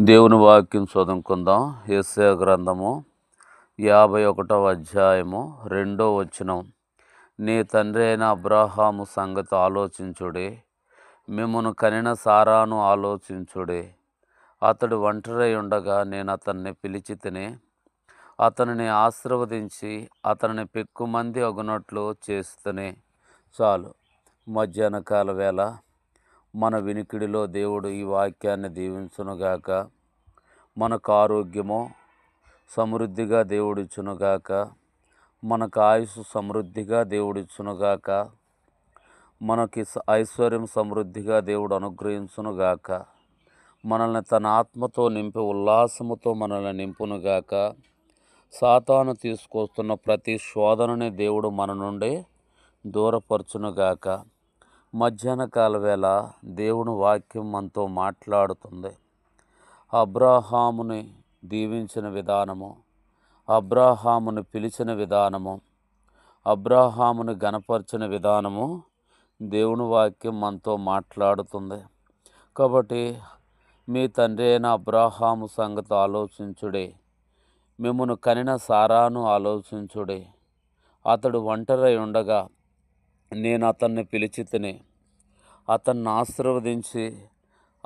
దేవుని వాక్యం చదువుకుందాం. ఏసే గ్రంథము యాభై ఒకటవ అధ్యాయము రెండో వచనం. నీ తండ్రి అయిన అబ్రాహాము సంగతి ఆలోచించుడే. మిమ్మను కనిన సారాను ఆలోచించుడే. అతడు ఒంటరై ఉండగా నేను అతన్ని పిలిచి తిని అతనిని ఆశీర్వదించి అతనిని పెక్కుమంది అగునట్లు చేస్తూనే చాలు. మధ్యాహ్నకాల వేళ మన వినికిడిలో దేవుడు ఈ వాక్యాన్ని దీవించునుగాక. మనకు ఆరోగ్యము సమృద్ధిగా దేవుడిచ్చునుగాక. మనకు ఆయుస్సు సమృద్ధిగా దేవుడిచ్చునుగాక. మనకి ఐశ్వర్యం సమృద్ధిగా దేవుడు అనుగ్రహించునుగాక. మనల్ని తన ఆత్మతో నింపి ఉల్లాసముతో మనల్ని నింపునుగాక. సాతాను తీసుకొస్తున్న ప్రతి శోధనని దేవుడు మన నుండి దూరపరచునుగాక. మధ్యాహ్న కాల వేళ దేవుని వాక్యం మనతో మాట్లాడుతుంది. అబ్రాహాముని దీవించిన విధానము అబ్రాహాముని పిలిచిన విధానము అబ్రాహాముని గనపరిచిన విధానము దేవుని వాక్యం మనతో మాట్లాడుతుంది. కాబట్టి మీ తండ్రి అయిన అబ్రాహాము సంగతి ఆలోచించుడే. మిమ్మను కనిన సారాను ఆలోచించుడే. అతడు ఒంటరై ఉండగా నేను అతన్ని పిలిచి అతన్ని ఆశీర్వదించి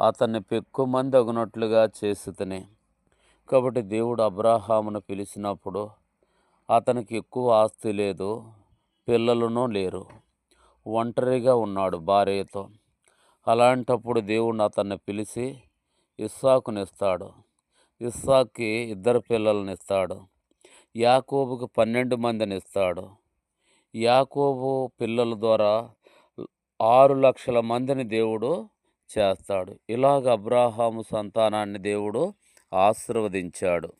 అతన్ని పెక్కుమంది అగునట్లుగా చేసి కాబట్టి దేవుడు అబ్రాహామును పిలిచినప్పుడు అతనికి ఎక్కువ ఆస్తి లేదు పిల్లలను లేరు. ఒంటరిగా ఉన్నాడు భార్యతో. అలాంటప్పుడు దేవుడు అతన్ని పిలిచి ఇస్సాకునిస్తాడు ఇస్సాక్కి ఇద్దరు పిల్లలనిస్తాడు యాకోబుకి పన్నెండు మందిని ఇస్తాడు. యాకోబు పిల్లల ద్వారా ఆరు లక్షల మందిని దేవుడు చేస్తాడు. ఇలాగ అబ్రాహాము సంతానాన్ని దేవుడు ఆశీర్వదించాడు.